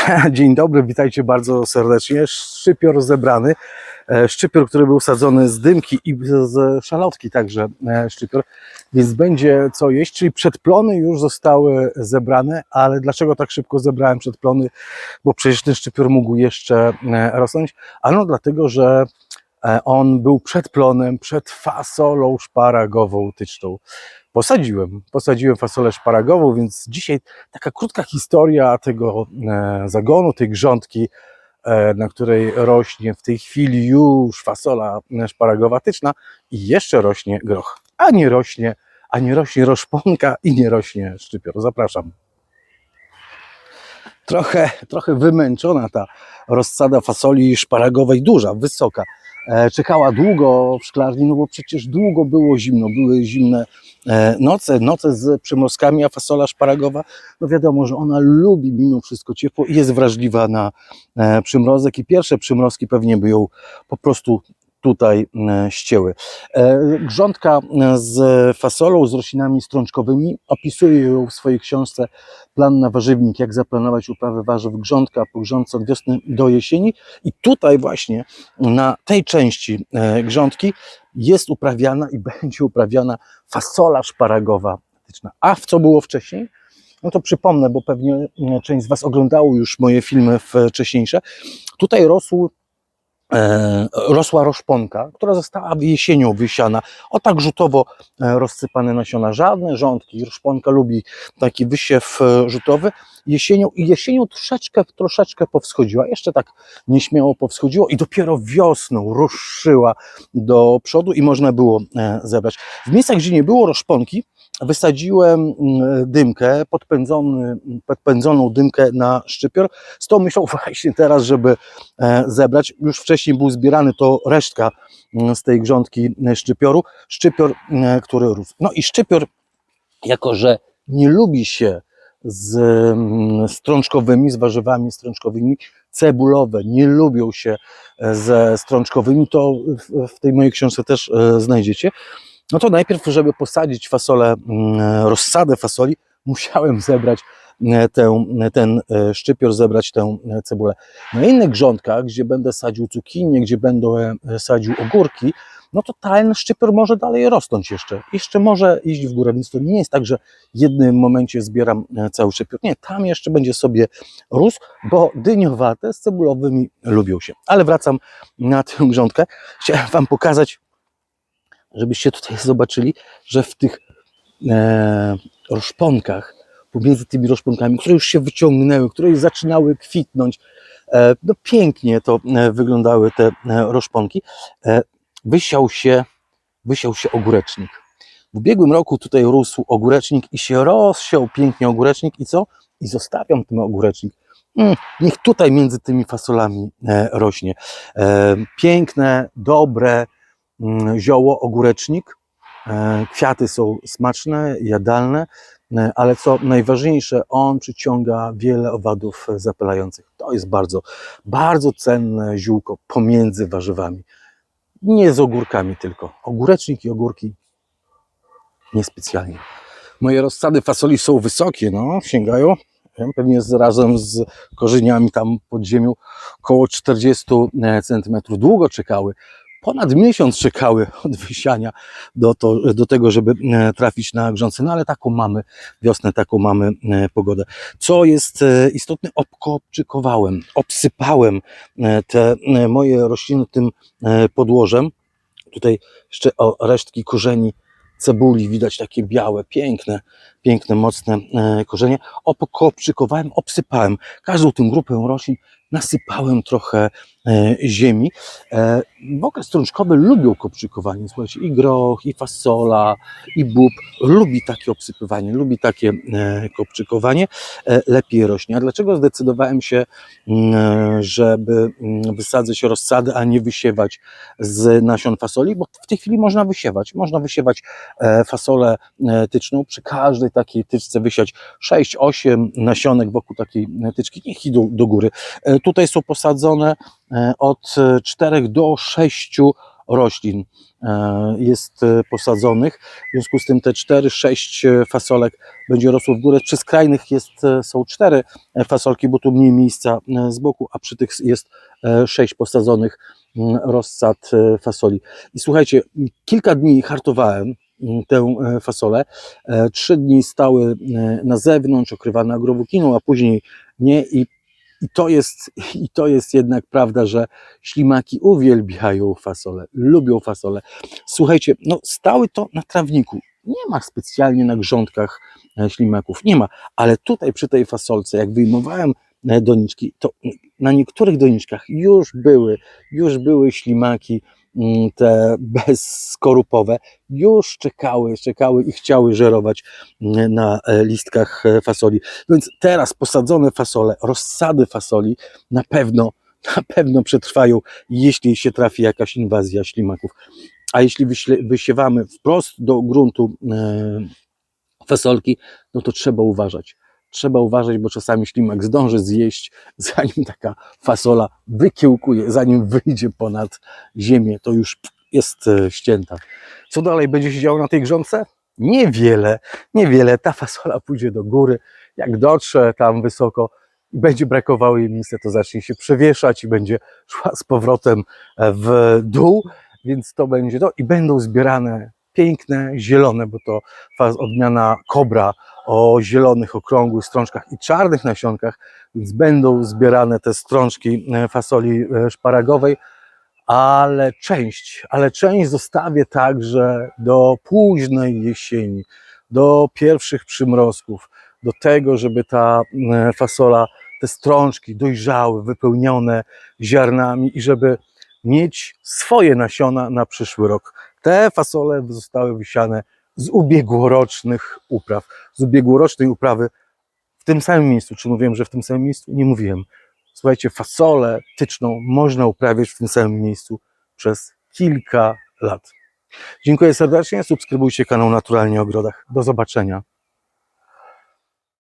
Dzień dobry, witajcie bardzo serdecznie. Szczypior zebrany. E, Szczypior, który był sadzony z dymki i z szalotki także e, szczypior, więc będzie co jeść, czyli przedplony już zostały zebrane, ale dlaczego tak szybko zebrałem przedplony? Bo przecież ten szczypior mógł jeszcze e, rosnąć, ano dlatego, że on był przed plonem, przed fasolą szparagową tyczną. Posadziłem, posadziłem fasolę szparagową, więc dzisiaj taka krótka historia tego e, zagonu, tej grządki, e, na której rośnie w tej chwili już fasola e, szparagowa tyczna i jeszcze rośnie groch, a nie rośnie, a nie rośnie roszponka i nie rośnie szczypior. Zapraszam. Trochę, trochę wymęczona ta rozsada fasoli szparagowej, duża, wysoka. E, Czekała długo w szklarni, no bo przecież długo było zimno, były zimne e, noce, noce z przymrozkami, a fasola szparagowa, no wiadomo, że ona lubi mimo wszystko ciepło i jest wrażliwa na e, przymrozek i pierwsze przymrozki pewnie by ją po prostu tutaj e, ścięły. E, Grządka e, z fasolą, z roślinami strączkowymi opisuje ją w swojej książce Plan na warzywnik, jak zaplanować uprawę warzyw grządka po grządce od wiosny do jesieni i tutaj właśnie na tej części grządki jest uprawiana i będzie uprawiana fasola szparagowa. A w co było wcześniej? No to przypomnę, bo pewnie część z Was oglądało już moje filmy wcześniejsze. Tutaj rosł, rosła roszponka, która została jesienią wysiana. O tak rzutowo e, rozsypane nasiona. Żadne rządki. Roszponka lubi taki wysiew e, rzutowy. Jesienią i jesienią troszeczkę, troszeczkę powschodziła. Jeszcze tak nieśmiało powschodziło i dopiero wiosną ruszyła do przodu i można było e, zebrać. W miejscach, gdzie nie było roszponki, wysadziłem mm, dymkę, podpędzony, podpędzoną dymkę na szczypior, z tą myślą właśnie teraz, żeby e, zebrać. Już wcześniej był zbierany to resztka mm, z tej grządki e, szczypioru, szczypior, który rósł. No i szczypior, jako że nie lubi się z mm, strączkowymi, z warzywami strączkowymi, cebulowe nie lubią się e, ze strączkowymi, to w, tej mojej książce też e, znajdziecie. No to najpierw, żeby posadzić fasolę, mm, rozsadę fasoli, musiałem zebrać e, tę, ten szczypior, zebrać tę cebulę. Na innych grządkach, gdzie będę sadził cukinię, gdzie będę sadził ogórki, no to ten szczypior może dalej rosnąć jeszcze. Jeszcze może iść w górę, więc to nie jest tak, że w jednym momencie zbieram e, cały szczypior. Nie, tam jeszcze będzie sobie rósł, bo dyniowate z cebulowymi lubią się. Ale wracam na tę grządkę. Chciałem Wam pokazać, żebyście tutaj zobaczyli, że w tych e, roszponkach, pomiędzy tymi roszponkami, które już się wyciągnęły, które już zaczynały kwitnąć, e, no pięknie to e, wyglądały te roszponki, wysiał się, wysiał się ogórecznik. W ubiegłym roku tutaj rósł ogórecznik i się rozsiał pięknie ogórecznik i co? I zostawiam ten ogórecznik. Mm, niech tutaj między tymi fasolami e, rośnie. E, piękne, dobre, mm, zioło, ogórecznik. E, Kwiaty są smaczne, jadalne, ale co najważniejsze, on przyciąga wiele owadów zapylających. To jest bardzo, bardzo cenne ziółko pomiędzy warzywami. Nie z ogórkami tylko. Ogórecznik i ogórki niespecjalnie. Moje rozsady fasoli są wysokie, no, sięgają pewnie z, razem z korzeniami tam pod ziemią około 40 cm. Długo czekały, ponad miesiąc czekały od wysiania do, to, do tego, żeby e, trafić na grządce. No ale taką mamy wiosnę, taką mamy e, pogodę. Co jest e, istotne, obkopczykowałem, obsypałem te moje rośliny tym podłożem. Tutaj jeszcze o resztki korzeni cebuli widać takie białe, piękne, piękne, mocne korzenie. Obkopczykowałem, obsypałem każdą tę grupę roślin, nasypałem trochę e, ziemi. W okres strączkowy lubią kopczykowanie. Słuchajcie, i groch, i fasola, i bób lubi takie obsypywanie, lubi takie e, kopczykowanie. E, lepiej rośnie. A dlaczego zdecydowałem się, mm, żeby mm, wysadzać rozsady, a nie wysiewać z nasion fasoli? Bo w tej chwili można wysiewać. Można wysiewać fasolę tyczną. Przy każdej takiej tyczce wysiać 6-8 nasionek wokół takiej tyczki. Niech idą do góry. E, Tutaj są posadzone e, od 4 do 6 roślin e, jest e, posadzonych. W związku z tym te 4-6 e, fasolek będzie rosło w górę. Przy skrajnych jest, e, są 4 fasolki, bo tu mniej miejsca e, z boku, a przy tych jest 6 posadzonych mm, rozsad e, fasoli. I słuchajcie, kilka dni hartowałem mm, tę e, fasolę. E, Trzy dni stały e, na zewnątrz, okrywane agrowukiną, a później nie. I, i, to jest, I to jest jednak prawda, że ślimaki uwielbiają fasolę, lubią fasolę. Słuchajcie, no stały to na trawniku. Nie ma specjalnie na grządkach e, ślimaków, nie ma, ale tutaj przy tej fasolce, jak wyjmowałem e, doniczki, to na niektórych doniczkach już były, już były ślimaki te bezskorupowe, już czekały, czekały i chciały żerować mm, na e, listkach e, fasoli. Więc teraz posadzone fasole, rozsady fasoli na pewno, na pewno przetrwają, jeśli się trafi jakaś inwazja ślimaków. A jeśli wysiewamy wprost do gruntu e, fasolki, no to trzeba uważać. Trzeba uważać, bo czasami ślimak zdąży zjeść, zanim taka fasola wykiełkuje, zanim wyjdzie ponad ziemię, to już jest e, ścięta. Co dalej będzie się działo na tej grządce? Niewiele, niewiele. Ta fasola pójdzie do góry. Jak dotrze tam wysoko i będzie brakowało jej miejsca, to zacznie się przewieszać i będzie szła z powrotem e, w dół, więc to będzie to i będą zbierane piękne, zielone, bo to odmiana kobra o zielonych, okrągłych strączkach i czarnych nasionkach, więc będą zbierane te strączki e, fasoli e, szparagowej, ale część, ale część zostawię także do późnej jesieni, do pierwszych przymrozków, do tego, żeby ta e, fasola, te strączki dojrzały, wypełnione ziarnami i żeby mieć swoje nasiona na przyszły rok. Te fasole zostały wysiane z ubiegłorocznych upraw, z ubiegłorocznej uprawy w tym samym miejscu. Czy mówiłem, że w tym samym miejscu? Nie mówiłem. Słuchajcie, fasolę tyczną można uprawiać w tym samym miejscu przez kilka lat. Dziękuję serdecznie, subskrybujcie kanał Naturalnie Ogrodach. Do zobaczenia.